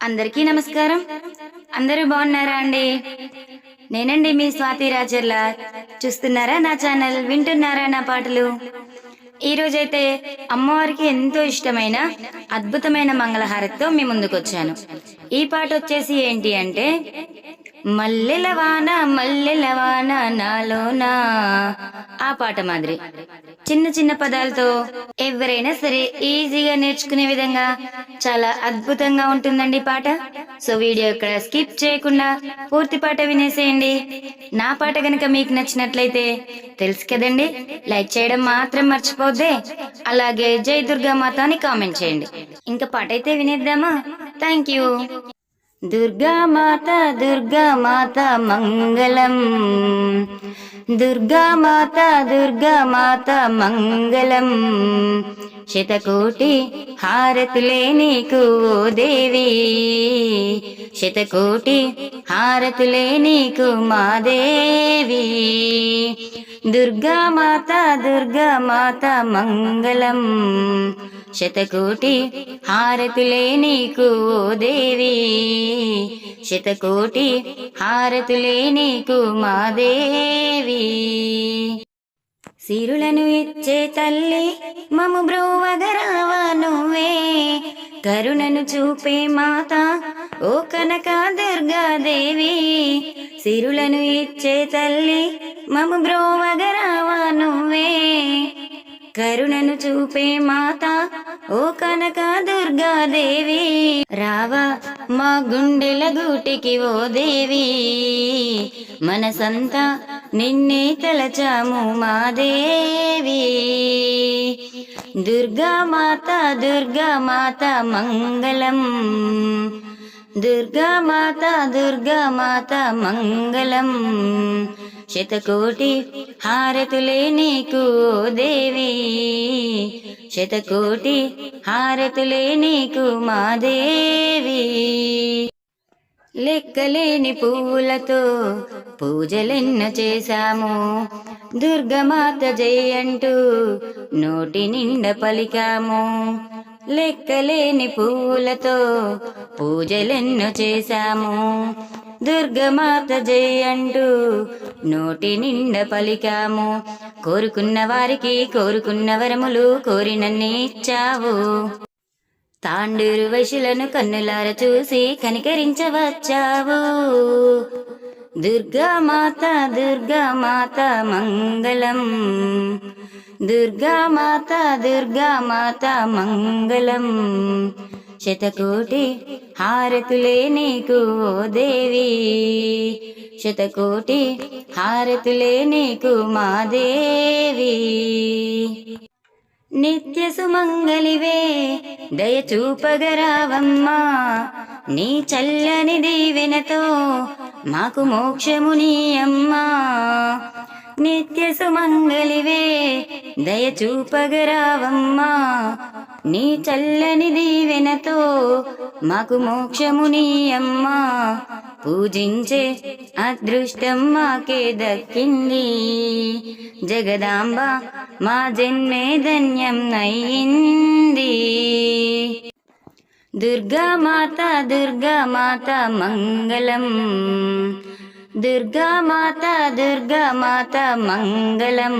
అందరికీ నమస్కారం. అందరూ బాగున్నారా అండి? నేనండి మీ స్వాతి రాజర్ల. చూస్తున్నారా నా ఛానల్? వింటున్నారా నా పాటలు? ఈ రోజైతే అమ్మవారికి ఎంతో ఇష్టమైన అద్భుతమైన మంగళహారతితో మీ ముందుకొచ్చాను. ఈ పాట వచ్చేసి ఏంటి అంటే మల్లెల వాన మల్లెల వాన నాలోనా? ఆ పాట మాదిరి. చిన్న చిన్న పదాలతో ఎవరైనా సరే ఈజీగా నేర్చుకునే విధంగా చాలా అద్భుతంగా ఉంటుందండి పాట. సో వీడియో ఇక్కడ స్కిప్ చేయకుండా పూర్తి పాట వినేసేయండి. నా పాట కనుక మీకు నచ్చినట్లయితే తెలుసు కదండి లైక్ చేయడం మాత్రం మర్చిపోద్దే. అలాగే జై దుర్గా మాత అని కామెంట్ చేయండి. ఇంకా పాట అయితే వినేద్దామా? Thank you. దుర్గా మాత దుర్గా మాత మంగళం. దుర్గా మాత దుర్గా మాత మంగళం. శతకోటి హారతులే నీకు ఓ దేవి. శతకోటి హారతులే నీకు మా దుర్గామాత దుర్గా మాత దుర్గా మాత మంగళం. శతకోటి హారతులే నీకు ఓ దేవి. శతకోటి హారతులే నీకు మా దేవి. సిరులను ఇచ్చే తల్లి మము బ్రోవగరావా నువ్వే. కరుణను చూపే మాత ఓ కనక దుర్గాదేవి. సిరులను ఇచ్చే తల్లి మము బ్రోవగరావా నువ్వే. కరుణను చూపే మాత ఓ కనక దుర్గాదేవి రావా మా గుండెల గూటికి ఓ దేవి. మనసంతా నిన్నే తలచాము మా దేవి. దుర్గా మాత దుర్గా మాత మంగళం. దుర్గా మాత దుర్గా మాత మంగళం. శతకోటి హారతులే నీకు దేవి. శతకోటి హారతులే నీకు మా దేవి. లెక్కలేని పువ్వులతో పూజలెన్న చేశాము. దుర్గమాత జై అంటూ నోటి నిండా పలికాము. లెక్కలేని పువ్వులతో పూజలెన్నో చేశాము. దుర్గమాత జై అంటూ నోటి నిండా పలికాము. కోరుకున్న వారికి కోరుకున్న వరములు కోరినన్ని ఇచ్చావు. తాండూరు వశులను కన్నులార చూసి కనికరించవచ్చావు. దుర్గామాత దుర్గామాత మంగళం. దుర్గామాత దుర్గామాత మంగళం. శతకోటి హారతులే నీకు ఓ దేవి. శతకోటి హారతులే నీకు మా దేవి. నిత్య సుమంగళివే దయచూపగరావమ్మా నీ చల్లని దీవెనతో మాకు మోక్షముని అమ్మా నిత్య సుమంగళివే దయచూపగరావమ్మా నీ చల్లని దీవెనతో మాకు మోక్షమునియమ్మా పూజించే అదృష్టం మాకే దక్కింది. జగదాంబ మా జన్మే ధన్యం అయ్యింది దుర్గా మాత దుర్గా మాత మంగళం. దుర్గా మాత దుర్గా మాత మంగళం.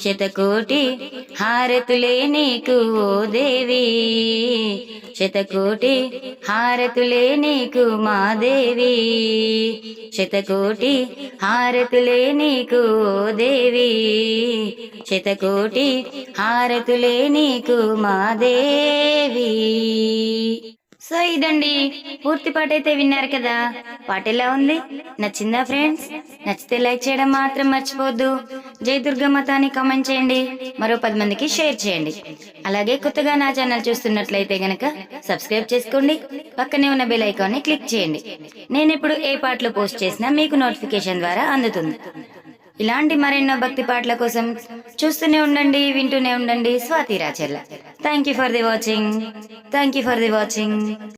శతకోటి హారతులే నీకు ఓ దేవి. శతకోటి హారతులే నీకు మా దేవి. శతకోటి హారతులే నీకు ఓ దేవి. శతకోటి హారతులే నీకు మా దేవి. సో ఇదండి పూర్తి పాట అయితే విన్నారు కదా. పాట ఎలా ఉంది? నచ్చిందా ఫ్రెండ్స్? నచ్చితే లైక్ చేయడం మాత్రం మర్చిపోవద్దు జై దుర్గమ్మత అని కామెంట్ చేయండి. మరో పది మందికి షేర్ చేయండి. అలాగే కొత్తగా నా ఛానల్ చూస్తున్నట్లయితే గనక సబ్స్క్రైబ్ చేసుకోండి. పక్కనే ఉన్న బెల్ ఐకాన్ని క్లిక్ చేయండి. నేను ఇప్పుడు ఏ పాటలు పోస్ట్ చేసినా మీకు నోటిఫికేషన్ ద్వారా అందుతుంది. ఇలాంటి మరెన్నో భక్తి పాటల కోసం చూస్తూనే ఉండండి వింటూనే ఉండండి. Swathi Racharla Thank you for the watching. Thank you for the watching.